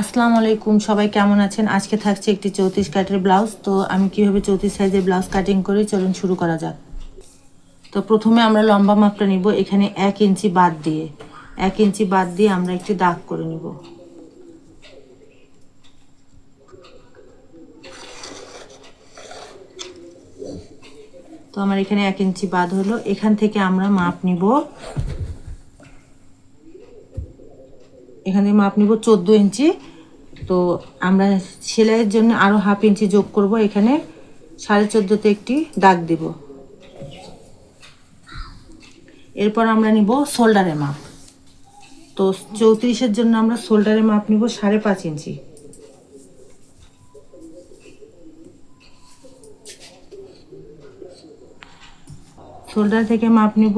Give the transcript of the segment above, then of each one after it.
আসসালামু আলাইকুম, সবাই কেমন আছেন? আজকে থাকছে একটি চৌত্রিশ কাটের ব্লাউজ। তো আমি কীভাবে চৌত্রিশ সাইজের ব্লাউজ কাটিং করি? চলুন শুরু করা যাক। তো প্রথমে আমরা লম্বা মাপটা নিব। এখানে এক ইঞ্চি বাদ দিয়ে, এক ইঞ্চি বাদ দিয়ে আমরা একটি দাগ করে নিব। তো আমার এখানে এক ইঞ্চি বাদ হলো। এখান থেকে আমরা মাপ নিব। এখানে মাপ নিব চোদ্দ ইঞ্চি। তো আমরা সেলাইয়ের জন্য আরও হাফ ইঞ্চি যোগ করব। এখানে সাড়ে চোদ্দোতে একটি দাগ দিব। এরপর আমরা নিব শোল্ডারের মাপ। তো চৌত্রিশের জন্য আমরা শোল্ডারের মাপ নিব সাড়ে পাঁচ ইঞ্চি। শোল্ডার থেকে মাপ নিব।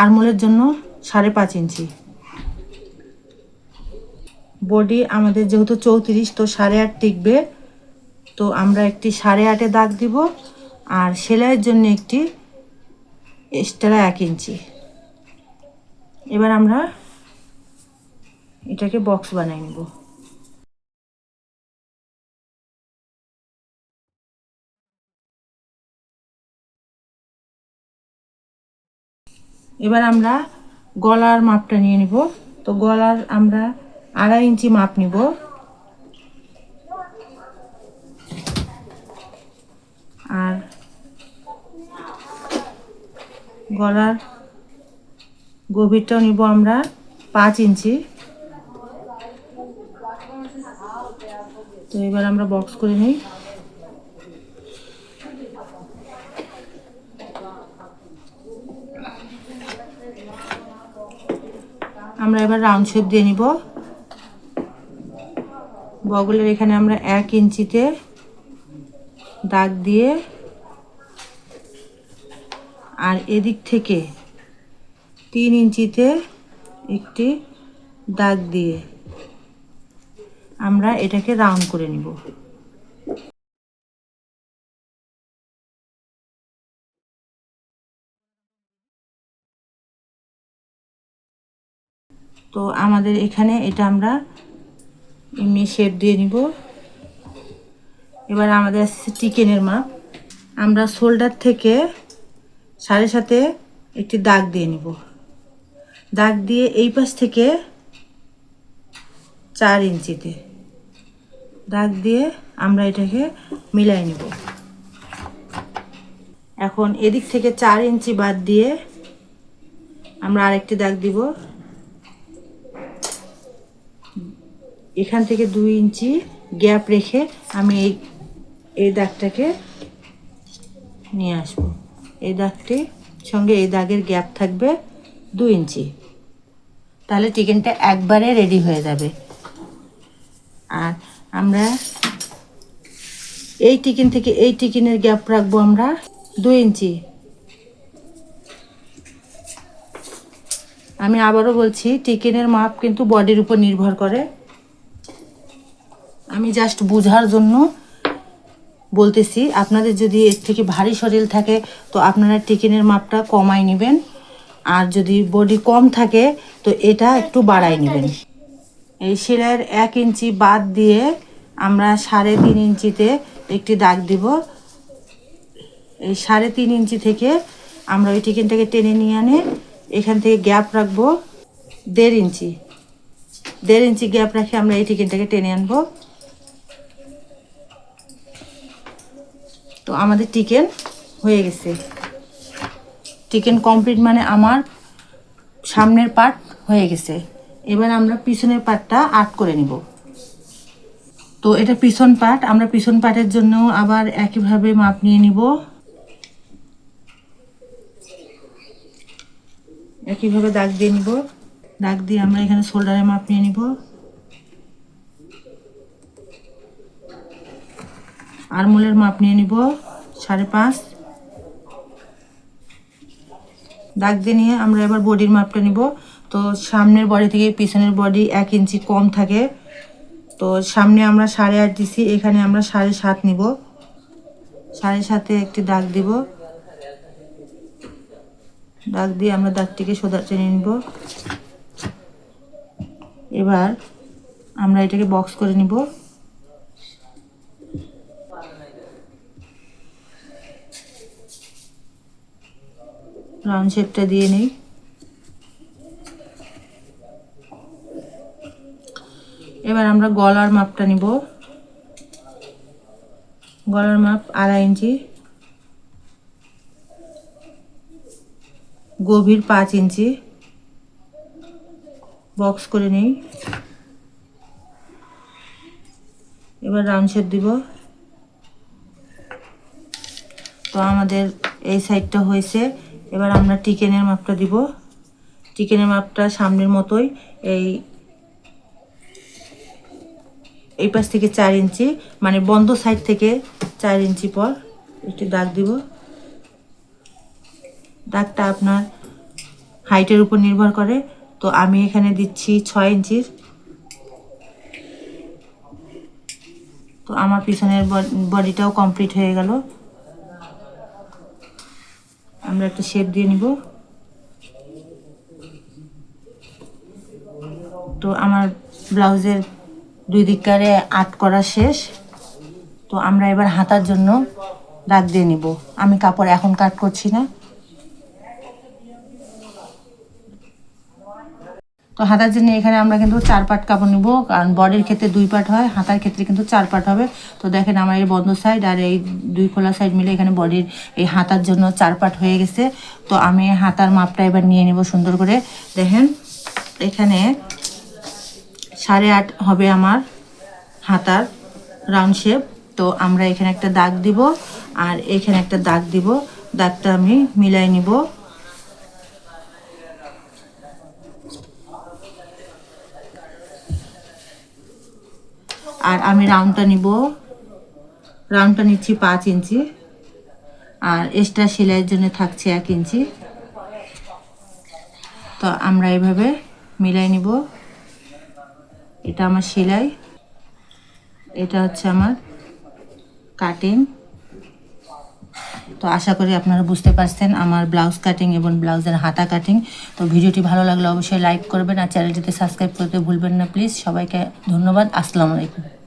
আরমোলের জন্য সাড়ে পাঁচ ইঞ্চি। বডি আমাদের যেহেতু চৌত্রিশ, তো সাড়ে আট টিকবে। তো আমরা একটি সাড়ে আটে দাগ দিব, আর সেলাইয়ের জন্য একটি এক্সট্রা এক ইঞ্চি। এবার আমরা এটাকে বক্স বানিয়ে নেব। এবার আমরা গলার মাপটা নিয়ে নিব। তো গলার আমরা আড়াই ইঞ্চি মাপ নিব। আর গলার গভীরটাও নিব আমরা পাঁচ ইঞ্চি। তো এবার আমরা বক্স করে নিই। আমরা এবার রাউন্ড শেপ দিয়ে নিব। বগলের এখানে আমরা এক ইঞ্চিতে দাগ দিয়ে আর এদিক থেকে তিন ইঞ্চিতে একটি দাগ দিয়ে আমরা এটাকে রাউন্ড করে নিব। তো আমাদের এখানে এটা আমরা এমনি শেপ দিয়ে নিব। এবার আমাদের আসছে চিকেনের মাপ। আমরা শোল্ডার থেকে সাড়ে সাথে একটি দাগ দিয়ে নিব। দাগ দিয়ে এই পাশ থেকে চার ইঞ্চিতে। দাগ দিয়ে আমরা এটাকে মিলাই নিব। এখন এদিক থেকে চার ইঞ্চি বাদ দিয়ে আমরা আরেকটি দাগ দিব। এখান থেকে দুই ইঞ্চি গ্যাপ রেখে আমি এই এই দাগটাকে নিয়ে আসব। এই দাগটির সঙ্গে এই দাগের গ্যাপ থাকবে দু ইঞ্চি। তাহলে চিকেনটা একবারে রেডি হয়ে যাবে। আর আমরা এই টিকিন থেকে এই টিকিনের গ্যাপ রাখব আমরা দু ইঞ্চি। আমি আবারও বলছি টিকিনের মাপ কিন্তু বডির উপর নির্ভর করে। আমি জাস্ট বোঝার জন্য বলতেছি, আপনাদের যদি এর থেকে ভারী শরীর থাকে, তো আপনারা টিকিনের মাপটা কমাই নেবেন। আর যদি বডি কম থাকে, তো এটা একটু বাড়াই নেবেন। এই সেলাইয়ের এক ইঞ্চি বাদ দিয়ে আমরা সাড়ে তিন ইঞ্চিতে একটি দাগ দিব। এই সাড়ে তিন ইঞ্চি থেকে আমরা ওই টিকিনটাকে টেনে নিয়ে আনে এখান থেকে গ্যাপ রাখব দেড় ইঞ্চি। দেড় ইঞ্চি গ্যাপ রাখে আমরা এই টিকিনটাকে টেনে আনব। তো আমাদের চিকেন হয়ে গেছে। চিকেন কমপ্লিট মানে আমার সামনের পার্ট হয়ে গেছে। এবার আমরা পিছনের পার্টটা আর্ট করে নিব। তো এটা পিছন পার্ট আমরা পিছন পার্টের জন্য আবার একইভাবে মাপ নিয়ে নিব। একইভাবে দাগ দিয়ে নিব। দাগ দিয়ে আমরা এখানে শোল্ডারে মাপ নিয়ে নিব। আরমোলের মাপ নিয়ে নিব সাড়ে পাঁচ। দাগ দিয়ে নিয়ে আমরা এবার বডির মাপটা নিব। তো সামনের বডি থেকে পিছনের বডি এক ইঞ্চি কম থাকে। তো সামনে আমরা সাড়ে আট দিছি, এখানে আমরা সাড়ে সাত নিব। সাড়ে সাতে একটি দাগ দিব। দাগ দিয়ে আমরা দাগটিকে সোজা টেনে নিব। এবার আমরা এটাকে বক্স করে নিব। রাউন্ড শেপটা দিয়ে নিই। এবার আমরা গলার মাপটা নিব। গলার মাপ আড়াই ইঞ্চি। গভীর পাঁচ ইঞ্চি। বক্স করে নেই। এবার রাউন্ড শেপ দিব। তো আমাদের এই সাইডটা হয়েছে। এবার আমরা টিকেনের মাপটা দিব। টিকেনের মাপটা সামনের মতোই, এই এই পাশ থেকে চার ইঞ্চি মানে বন্ধ সাইড থেকে চার ইঞ্চি পর একটি দাগ দিব। দাগটা আপনার হাইটের উপর নির্ভর করে। তো আমি এখানে দিচ্ছি ছয় ইঞ্চির। তো আমার পিছনের বডিটাও কমপ্লিট হয়ে গেল। আমরা একটা শেপ দিয়ে নিব। তো আমার ব্লাউজের দুই দিককারে আট করা শেষ। তো আমরা এবার হাতার জন্য দাগ দিয়ে নিব। আমি কাপড় এখন কাট করছি না। তো হাতার জন্য এখানে আমরা কিন্তু চার পাট কাপড় নিব, কারণ বডির ক্ষেত্রে দুই পাট হয়, হাতার ক্ষেত্রে কিন্তু চার পাট হবে। তো দেখেন আমার এই বন্ধ সাইড আর এই দুই খোলা সাইড মিলে এখানে বডির এই হাতার জন্য চার পাট হয়ে গেছে। তো আমি হাতার মাপটা এবার নিয়ে নিব সুন্দর করে। দেখেন, এখানে সাড়ে আট হবে আমার হাতার রাউন্ড শেপ তো আমরা এখানে একটা দাগ দিব, আর এখানে একটা দাগ দিব। দাগটা আমি মিলাই নিব। আর আমি রাউন্ডটা নিব। রাউন্ডটা নিচ্ছি পাঁচ ইঞ্চি। আর এক্সট্রা সেলাইয়ের জন্য থাকছে এক ইঞ্চি। তো আমরা এভাবে মিলাই নিব। এটা আমার সেলাই। এটা হচ্ছে আমার কাটিং তো আশা করি আপনারা বুঝতে পারছেন আমার ব্লাউজ কাটিং এবং ব্লাউজের হাতা কাটিং তো ভিডিওটি ভালো লাগলে অবশ্যই লাইক করবেন আর চ্যানেলটিতে সাবস্ক্রাইব করতে ভুলবেন না প্লিজ সবাইকে ধন্যবাদ, আসসালামু আলাইকুম।